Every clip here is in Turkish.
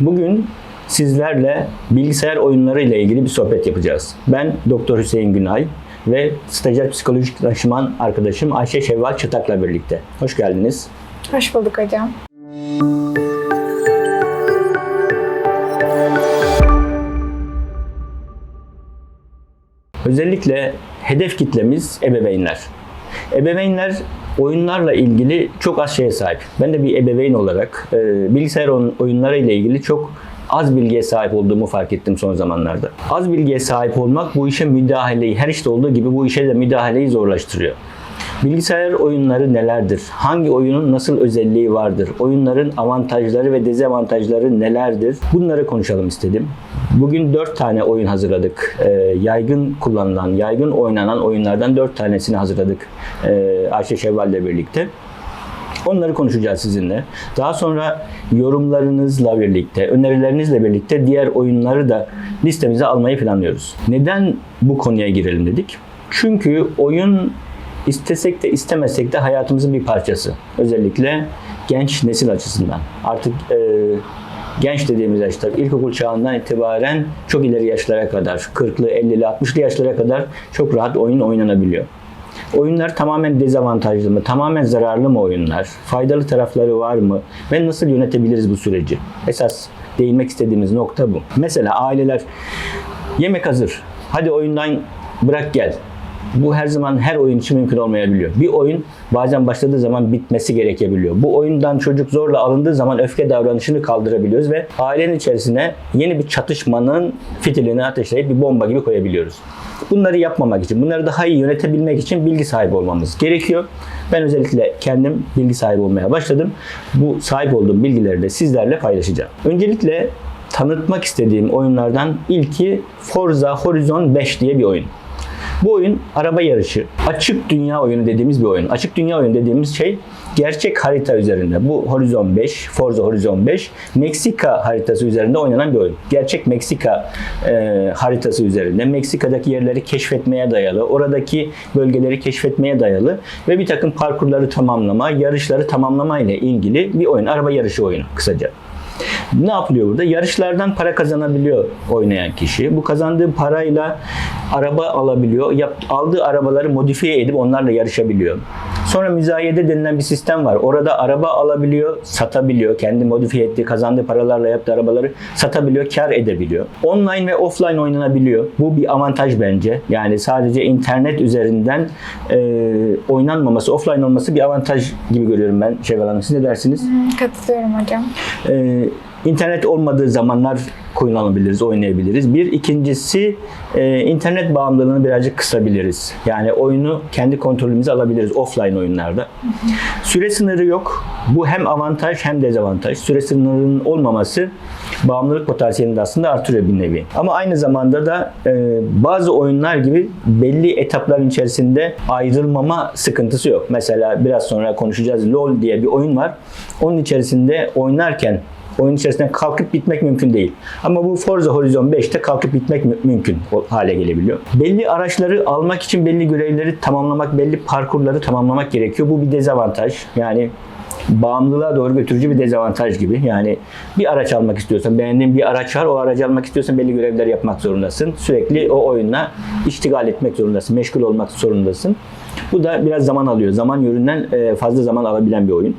Bugün sizlerle bilgisayar oyunları ile ilgili bir sohbet yapacağız. Ben Doktor Hüseyin Günay ve stajyer psikolojik danışman arkadaşım Ayşe Şevval Çıtak'la birlikte. Hoş geldiniz. Hoş bulduk hocam. Özellikle hedef kitlemiz ebeveynler. Ebeveynler oyunlarla ilgili çok az şeye sahip. Ben de bir ebeveyn olarak e, bilgisayar oyun- oyunları ile ilgili çok az bilgiye sahip olduğumu fark ettim son zamanlarda. Az bilgiye sahip olmak bu işe müdahaleyi, her işte olduğu gibi bu işe de müdahaleyi zorlaştırıyor. Bilgisayar oyunları nelerdir? Hangi oyunun nasıl özelliği vardır? Oyunların avantajları ve dezavantajları nelerdir? Bunları konuşalım istedim. Bugün dört tane oyun hazırladık. Ee, yaygın kullanılan, yaygın oynanan oyunlardan dört tanesini hazırladık ee, Ayşe Şevval ile birlikte. Onları konuşacağız sizinle. Daha sonra yorumlarınızla birlikte, önerilerinizle birlikte diğer oyunları da listemize almayı planlıyoruz. Neden bu konuya girelim dedik? Çünkü oyun istesek de istemesek de hayatımızın bir parçası. Özellikle genç nesil açısından. Artık e, genç dediğimiz yaşlar ilkokul çağından itibaren çok ileri yaşlara kadar 40'lı, 50'li, 60'lı yaşlara kadar çok rahat oyun oynanabiliyor. Oyunlar tamamen dezavantajlı mı? Tamamen zararlı mı oyunlar? Faydalı tarafları var mı? Ve nasıl yönetebiliriz bu süreci? Esas değinmek istediğimiz nokta bu. Mesela aileler yemek hazır. Hadi oyundan bırak gel. Bu her zaman her oyun için mümkün olmayabiliyor. Bir oyun bazen başladığı zaman bitmesi gerekebiliyor. Bu oyundan çocuk zorla alındığı zaman öfke davranışını kaldırabiliyoruz ve ailenin içerisine yeni bir çatışmanın fitilini ateşleyip bir bomba gibi koyabiliyoruz. Bunları yapmamak için, bunları daha iyi yönetebilmek için bilgi sahibi olmamız gerekiyor. Ben özellikle kendim bilgi sahibi olmaya başladım. Bu sahip olduğum bilgileri de sizlerle paylaşacağım. Öncelikle tanıtmak istediğim oyunlardan ilki Forza Horizon 5 diye bir oyun. Bu oyun araba yarışı, açık dünya oyunu dediğimiz bir oyun. Açık dünya oyunu dediğimiz şey gerçek harita üzerinde. Bu Horizon 5, Forza Horizon 5, Meksika haritası üzerinde oynanan bir oyun. Gerçek Meksika e, haritası üzerinde. Meksika'daki yerleri keşfetmeye dayalı, oradaki bölgeleri keşfetmeye dayalı ve bir takım parkurları tamamlama, yarışları tamamlama ile ilgili bir oyun. Araba yarışı oyunu kısaca. Ne yapılıyor burada? Yarışlardan para kazanabiliyor oynayan kişi. Bu kazandığı parayla araba alabiliyor. Yap, aldığı arabaları modifiye edip onlarla yarışabiliyor. Sonra müzayede denilen bir sistem var. Orada araba alabiliyor, satabiliyor. Kendi modifiye ettiği, kazandığı paralarla yaptığı arabaları satabiliyor, kar edebiliyor. Online ve offline oynanabiliyor. Bu bir avantaj bence. Yani sadece internet üzerinden e, oynanmaması, offline olması bir avantaj gibi görüyorum ben Şevval Hanım. Siz ne dersiniz? Katılıyorum hocam. Ee, internet olmadığı zamanlar kullanabiliriz, oynayabiliriz. Bir ikincisi e, internet bağımlılığını birazcık kısabiliriz. Yani oyunu kendi kontrolümüze alabiliriz offline oyunlarda. Süre sınırı yok. Bu hem avantaj hem dezavantaj. Süre sınırının olmaması bağımlılık potansiyelini de aslında artırıyor bir nevi. Ama aynı zamanda da e, bazı oyunlar gibi belli etapların içerisinde ayrılmama sıkıntısı yok. Mesela biraz sonra konuşacağız LoL diye bir oyun var. Onun içerisinde oynarken oyun içerisinden kalkıp bitmek mümkün değil. Ama bu Forza Horizon 5'te kalkıp bitmek mü- mümkün hale gelebiliyor. Belli araçları almak için belli görevleri tamamlamak, belli parkurları tamamlamak gerekiyor. Bu bir dezavantaj. Yani bağımlılığa doğru götürücü bir dezavantaj gibi. Yani bir araç almak istiyorsan, beğendiğin bir araç var, o aracı almak istiyorsan belli görevler yapmak zorundasın. Sürekli o oyunla iştigal etmek zorundasın, meşgul olmak zorundasın. Bu da biraz zaman alıyor. Zaman yönünden e, fazla zaman alabilen bir oyun.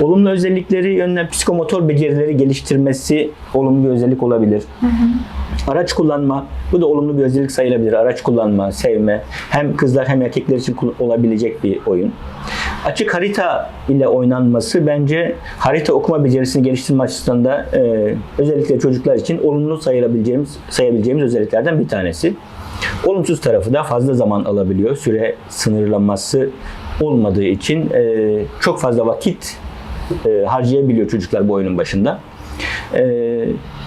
Olumlu özellikleri yönünden psikomotor becerileri geliştirmesi olumlu bir özellik olabilir. Araç kullanma, bu da olumlu bir özellik sayılabilir. Araç kullanma, sevme, hem kızlar hem erkekler için olabilecek bir oyun. Açık harita ile oynanması bence harita okuma becerisini geliştirme açısından da e, özellikle çocuklar için olumlu sayılabileceğimiz sayabileceğimiz özelliklerden bir tanesi. Olumsuz tarafı da fazla zaman alabiliyor. Süre sınırlaması olmadığı için e, çok fazla vakit e, harcayabiliyor çocuklar bu oyunun başında. E,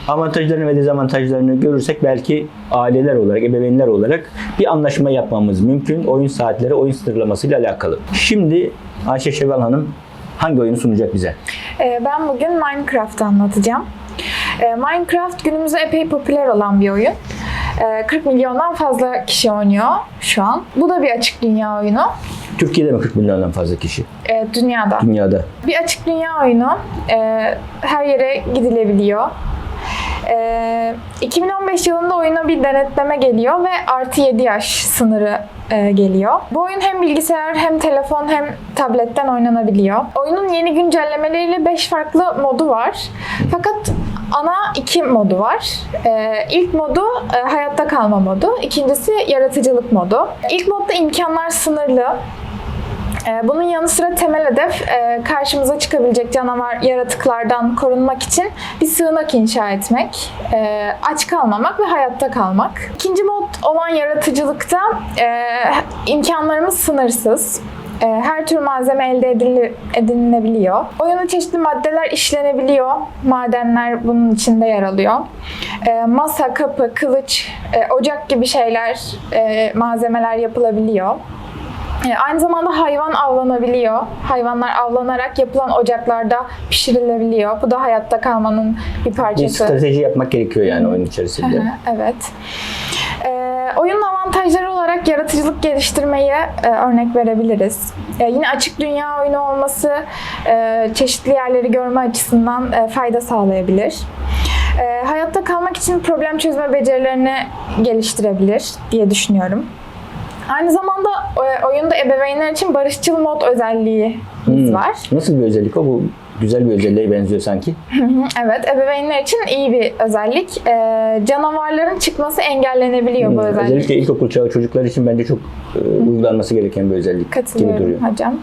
avantajlarını ve dezavantajlarını görürsek belki aileler olarak, ebeveynler olarak bir anlaşma yapmamız mümkün. Oyun saatleri, oyun sınırlamasıyla alakalı. Şimdi Ayşe Şevval Hanım hangi oyunu sunacak bize? Ee, Ben bugün Minecraft anlatacağım. Ee, Minecraft günümüzde epey popüler olan bir oyun. Ee, 40 milyondan fazla kişi oynuyor şu an. Bu da bir açık dünya oyunu. Türkiye'de mi 40 milyondan fazla kişi? Ee, Dünyada. Dünyada. Bir açık dünya oyunu. Ee, Her yere gidilebiliyor. Ee, 2015 yılında oyuna bir denetleme geliyor ve artı 7 yaş sınırı e, geliyor. Bu oyun hem bilgisayar hem telefon hem tabletten oynanabiliyor. Oyunun yeni güncellemeleriyle 5 farklı modu var. Fakat ana iki modu var. Ee, ilk modu e, hayatta kalma modu. İkincisi yaratıcılık modu. İlk modda imkanlar sınırlı. Ee, Bunun yanı sıra temel hedef e, karşımıza çıkabilecek canavar yaratıklardan korunmak için bir sığınak inşa etmek, e, aç kalmamak ve hayatta kalmak. İkinci mod olan yaratıcılıkta e, imkanlarımız sınırsız. Her tür malzeme elde edili- edinilebiliyor. Çeşitli maddeler işlenebiliyor. Madenler bunun içinde yer alıyor. E, Masa, kapı, kılıç, ocak gibi şeyler, malzemeler yapılabiliyor. E, Aynı zamanda hayvan avlanabiliyor. Hayvanlar avlanarak yapılan ocaklarda pişirilebiliyor. Bu da hayatta kalmanın bir Bir parçası. strateji yapmak gerekiyor yani oyun içerisinde. Hı hı, evet. E, oyunun avantajları olarak yaratıcılık geliştirmeyi e, örnek verebiliriz. E, yine açık dünya oyunu olması e, çeşitli yerleri görme açısından e, fayda sağlayabilir. E, hayatta kalmak için problem çözme becerilerini geliştirebilir diye düşünüyorum. Aynı zamanda e, oyunda ebeveynler için barışçıl mod özelliği Hmm. var. Nasıl bir özellik o? Bu güzel bir özelliğe benziyor sanki. Evet, ebeveynler için iyi bir özellik. E, canavarların çıkması engellenebiliyor bu Hmm, özellik. Özellikle ilkokul çağı çocuklar için bence çok e, uygulanması gereken bir özellik gibi duruyor. Katılıyorum hocam.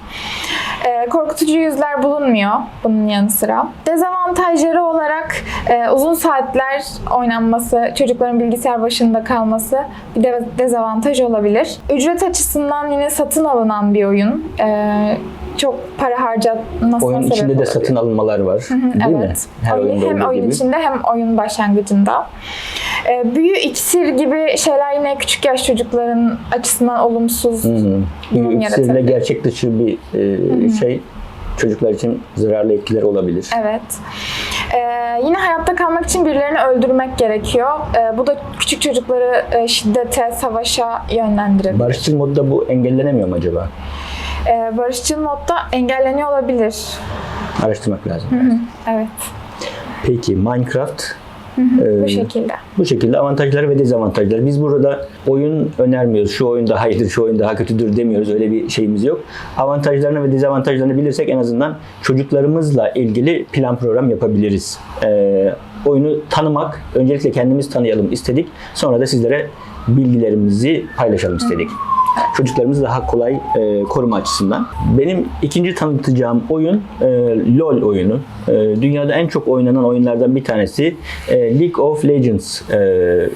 Ee, korkutucu yüzler bulunmuyor bunun yanı sıra. Dezavantajları olarak e, uzun saatler oynanması, çocukların bilgisayar başında kalması bir de dezavantaj olabilir. Ücret açısından yine satın alınan bir oyun. Ee, çok para harcanmasına Oyun sebep içinde de olabilir. satın alınmalar var. Değil mi? evet. Her oyun, hem oyun gibi. içinde hem oyun başlangıcında. Ee, büyü, iksir gibi şeyler yine küçük yaş çocukların açısından olumsuz Hı hı. Durum İksirle gerçek dışı bir e, şey çocuklar için zararlı etkileri olabilir. Evet. Ee, yine hayatta kalmak için birilerini öldürmek gerekiyor. Ee, bu da küçük çocukları e, şiddete, savaşa yönlendirebilir. Barışçıl modda bu engellenemiyor mu acaba? Ee, barışçıl modda engelleniyor olabilir. Araştırmak lazım. Evet. Peki Minecraft e, Bu şekilde. bu şekilde avantajları ve dezavantajları. Biz burada oyun önermiyoruz. Şu oyun daha iyidir, şu oyun daha kötüdür demiyoruz. Öyle bir şeyimiz yok. Avantajlarını ve dezavantajlarını bilirsek en azından çocuklarımızla ilgili plan program yapabiliriz. Ee, oyunu tanımak, öncelikle kendimiz tanıyalım istedik. Sonra da sizlere bilgilerimizi paylaşalım istedik. Çocuklarımızı daha kolay e, koruma açısından. Benim ikinci tanıtacağım oyun e, LoL oyunu. E, dünyada en çok oynanan oyunlardan bir tanesi e, League of Legends e,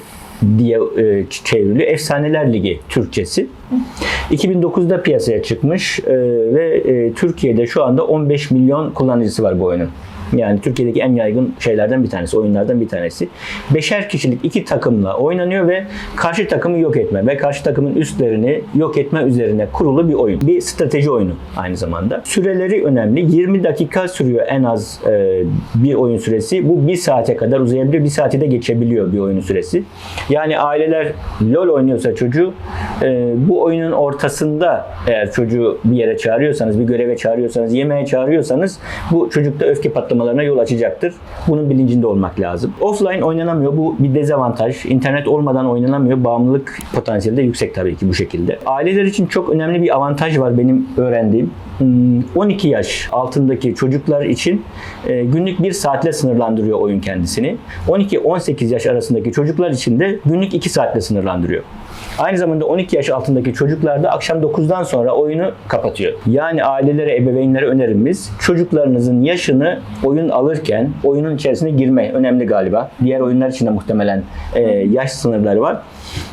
diye e, çevriliyor. Efsaneler Ligi Türkçesi. 2009'da piyasaya çıkmış e, ve e, Türkiye'de şu anda 15 milyon kullanıcısı var bu oyunun. Yani Türkiye'deki en yaygın şeylerden bir tanesi, oyunlardan bir tanesi. Beşer kişilik iki takımla oynanıyor ve karşı takımı yok etme ve karşı takımın üstlerini yok etme üzerine kurulu bir oyun. Bir strateji oyunu aynı zamanda. Süreleri önemli. 20 dakika sürüyor en az e, bir oyun süresi. Bu bir saate kadar uzayabiliyor. Bir saati de geçebiliyor bir oyunun süresi. Yani aileler LoL oynuyorsa çocuğu e, bu oyunun ortasında eğer çocuğu bir yere çağırıyorsanız, bir göreve çağırıyorsanız, yemeğe çağırıyorsanız bu çocukta öfke patlamalarına yol açacaktır. Bunun bilincinde olmak lazım. Offline oynanamıyor. Bu bir dezavantaj. İnternet olmadan oynanamıyor. Bağımlılık potansiyeli de yüksek tabii ki bu şekilde. Aileler için çok önemli bir avantaj var benim öğrendiğim. Hmm, 12 yaş altındaki çocuklar için e, günlük bir saatle sınırlandırıyor oyun kendisini. 12-18 yaş arasındaki çocuklar için de günlük 2 saatle sınırlandırıyor. Aynı zamanda 12 yaş altındaki çocuklar da akşam 9'dan sonra oyunu kapatıyor. Yani ailelere, ebeveynlere önerimiz çocuklarınızın yaşını oyun alırken oyunun içerisine girme önemli galiba. Diğer oyunlar için de muhtemelen e, yaş sınırları var.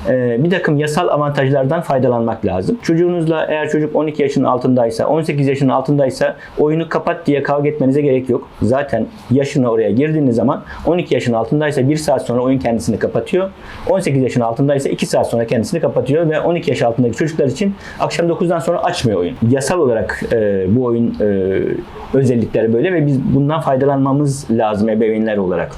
E, bir takım yasal avantajlardan faydalanmak lazım. Çocuğunuzla eğer çocuk 12 yaşının altındaysa, 18 yaşının altındaysa oyunu kapat diye kavga etmenize gerek yok. Zaten yaşını oraya girdiğiniz zaman 12 yaşın altındaysa 1 saat sonra oyun kendisini kapatıyor. 18 yaşın altındaysa 2 saat sonra kendisini kapatıyor ve 12 yaş altındaki çocuklar için akşam 9'dan sonra açmıyor oyun. Yasal olarak e, bu oyun e, özellikleri böyle ve biz bundan faydalanmamız lazım ebeveynler olarak.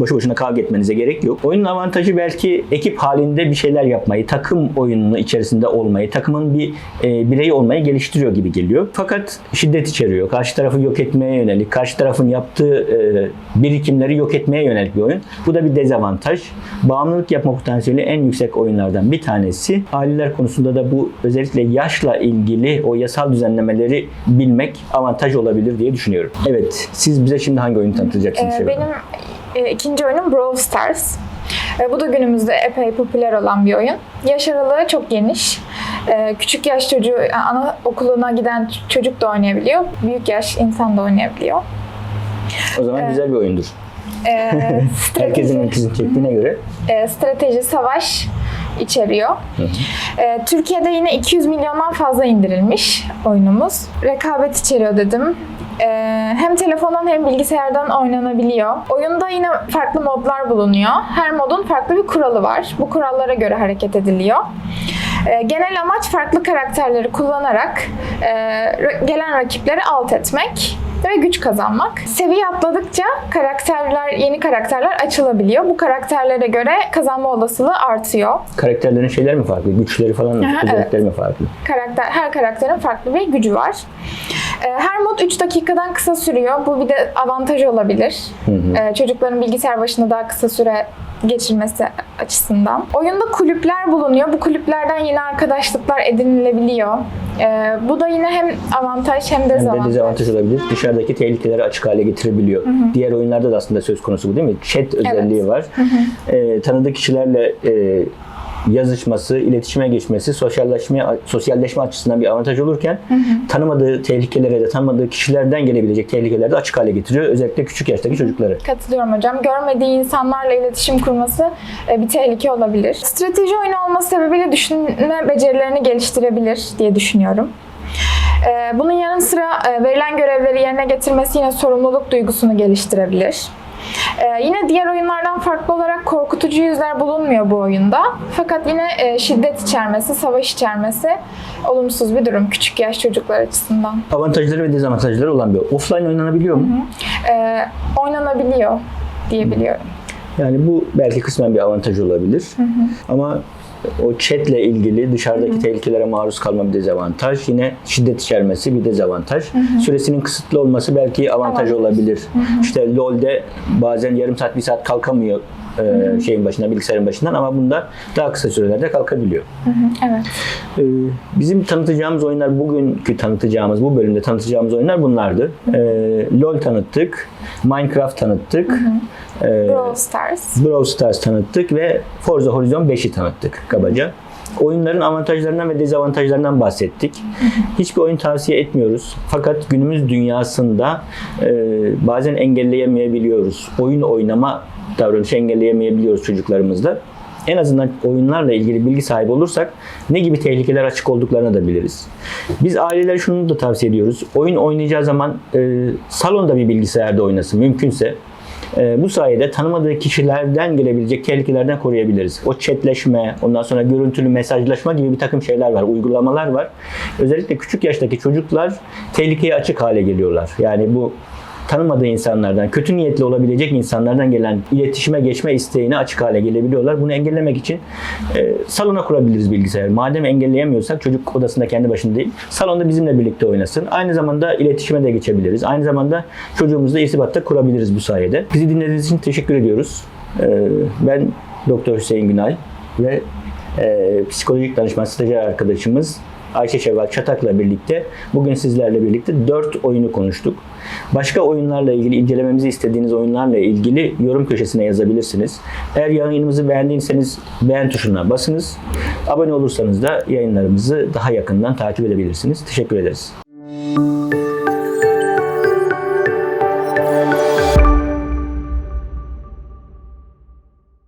Boşu boşuna kavga etmenize gerek yok. Oyunun avantajı belki ekip halinde bir şeyler yapmayı, takım oyununu içerisinde olmayı, takımın bir e, bireyi olmayı geliştiriyor gibi geliyor. Fakat şiddet içeriyor. Karşı tarafı yok etmeye yönelik, karşı tarafın yaptığı e, birikimleri yok etmeye yönelik bir oyun. Bu da bir dezavantaj. Bağımlılık yapma potansiyeli en yüksek oyunlardan bir tanesi. Aileler konusunda da bu özellikle yaşla ilgili o yasal düzenlemeleri bilmek avantaj olabilir diye düşünüyorum. Evet, siz bize şimdi hangi oyunu tanıtacaksınız? Ee, benim e, ikinci oyunum Brawl Stars. E, bu da günümüzde epey popüler olan bir oyun. Yaş aralığı çok geniş. E, küçük yaş çocuğu, yani anaokuluna giden çocuk da oynayabiliyor. Büyük yaş insan da oynayabiliyor. O zaman güzel bir oyundur. E, Herkesin strateji, ilgisini çektiğine göre e, strateji, savaş içeriyor. E, Türkiye'de yine 200 milyondan fazla indirilmiş oyunumuz. Rekabet içeriyor dedim. E, hem telefondan hem bilgisayardan oynanabiliyor. Oyunda yine farklı modlar bulunuyor. Her modun farklı bir kuralı var. Bu kurallara göre hareket ediliyor. E, genel amaç farklı karakterleri kullanarak e, gelen rakipleri alt etmek ve güç kazanmak. Seviye atladıkça karakterler, yeni karakterler açılabiliyor. Bu karakterlere göre kazanma olasılığı artıyor. karakterlerin şeyler mi farklı? Güçleri falan mı? Özellikleri mi farklı? Karakter, her karakterin farklı bir gücü var. Ee, Her mod 3 dakikadan kısa sürüyor. Bu bir de avantaj olabilir. Ee, Çocukların bilgisayar başında daha kısa süre geçirmesi açısından. Oyunda kulüpler bulunuyor. Bu kulüplerden yeni arkadaşlıklar edinilebiliyor. Ee, Bu da yine hem avantaj hem Hem de dezavantaj. dezavantaj olabilir. Dışarıdaki tehlikeleri açık hale getirebiliyor. Diğer oyunlarda da aslında söz konusu bu değil mi? Chat özelliği var. Ee, tanıdığı kişilerle e, yazışması, iletişime geçmesi, sosyalleşme sosyalleşme açısından bir avantaj olurken tanımadığı tehlikelere de tanımadığı kişilerden gelebilecek tehlikeleri de açık hale getiriyor. Özellikle küçük yaştaki çocukları. Katılıyorum hocam. Görmediği insanlarla iletişim kurması e, bir tehlike olabilir. Strateji oyunu olması sebebiyle düşünme becerilerini geliştirebilir diye düşünüyorum. E, Bunun yanı sıra e, verilen görevleri yerine getirmesi yine sorumluluk duygusunu geliştirebilir. E, Yine diğer oyunlardan farklı olarak korkutucu yüzler bulunmuyor bu oyunda. Fakat yine e, şiddet içermesi, savaş içermesi olumsuz bir durum küçük yaş çocuklar açısından. Avantajları ve dezavantajları olan bir. Offline oynanabiliyor mu? E, Oynanabiliyor diyebiliyorum. Yani bu belki kısmen bir avantaj olabilir. Ama o chatle ilgili dışarıdaki tehlikelere maruz kalma bir dezavantaj. Yine şiddet içermesi bir dezavantaj. Süresinin kısıtlı olması belki avantaj Avantaj. olabilir. İşte LoL'de bazen yarım saat, bir saat kalkamıyor e, şeyin başına, bilgisayarın başından ama bunda daha kısa sürelerde kalkabiliyor. Evet. Ee, Bizim tanıtacağımız oyunlar, bugünkü tanıtacağımız, bu bölümde tanıtacağımız oyunlar bunlardı. Ee, LoL tanıttık, Minecraft tanıttık, ee, Brawl Stars. Brawl Stars tanıttık ve Forza Horizon 5'i tanıttık kabaca. Oyunların avantajlarından ve dezavantajlarından bahsettik. Hiçbir oyun tavsiye etmiyoruz. Fakat günümüz dünyasında e, bazen engelleyemeyebiliyoruz. Oyun oynama davranışı engelleyemeyebiliyoruz çocuklarımızla. En azından oyunlarla ilgili bilgi sahibi olursak ne gibi tehlikeler açık olduklarını da biliriz. Biz aileler şunu da tavsiye ediyoruz. Oyun oynayacağı zaman e, salonda bir bilgisayarda oynasın mümkünse. Ee, bu sayede tanımadığı kişilerden gelebilecek tehlikelerden koruyabiliriz. O chatleşme, ondan sonra görüntülü mesajlaşma gibi bir takım şeyler var, uygulamalar var. Özellikle küçük yaştaki çocuklar tehlikeye açık hale geliyorlar. Yani bu tanımadığı insanlardan, kötü niyetli olabilecek insanlardan gelen iletişime geçme isteğine açık hale gelebiliyorlar. Bunu engellemek için e, salona kurabiliriz bilgisayar. Madem engelleyemiyorsak çocuk odasında kendi başında değil, salonda bizimle birlikte oynasın. Aynı zamanda iletişime de geçebiliriz. Aynı zamanda çocuğumuzla irtibatta kurabiliriz bu sayede. Bizi dinlediğiniz için teşekkür ediyoruz. E, ben Doktor Hüseyin Günay ve e, psikolojik danışman stajyer arkadaşımız Ayşe Şevval Çatak'la birlikte bugün sizlerle birlikte 4 oyunu konuştuk. Başka oyunlarla ilgili incelememizi istediğiniz oyunlarla ilgili yorum köşesine yazabilirsiniz. Eğer yayınımızı beğendiyseniz beğen tuşuna basınız. Abone olursanız da yayınlarımızı daha yakından takip edebilirsiniz. Teşekkür ederiz.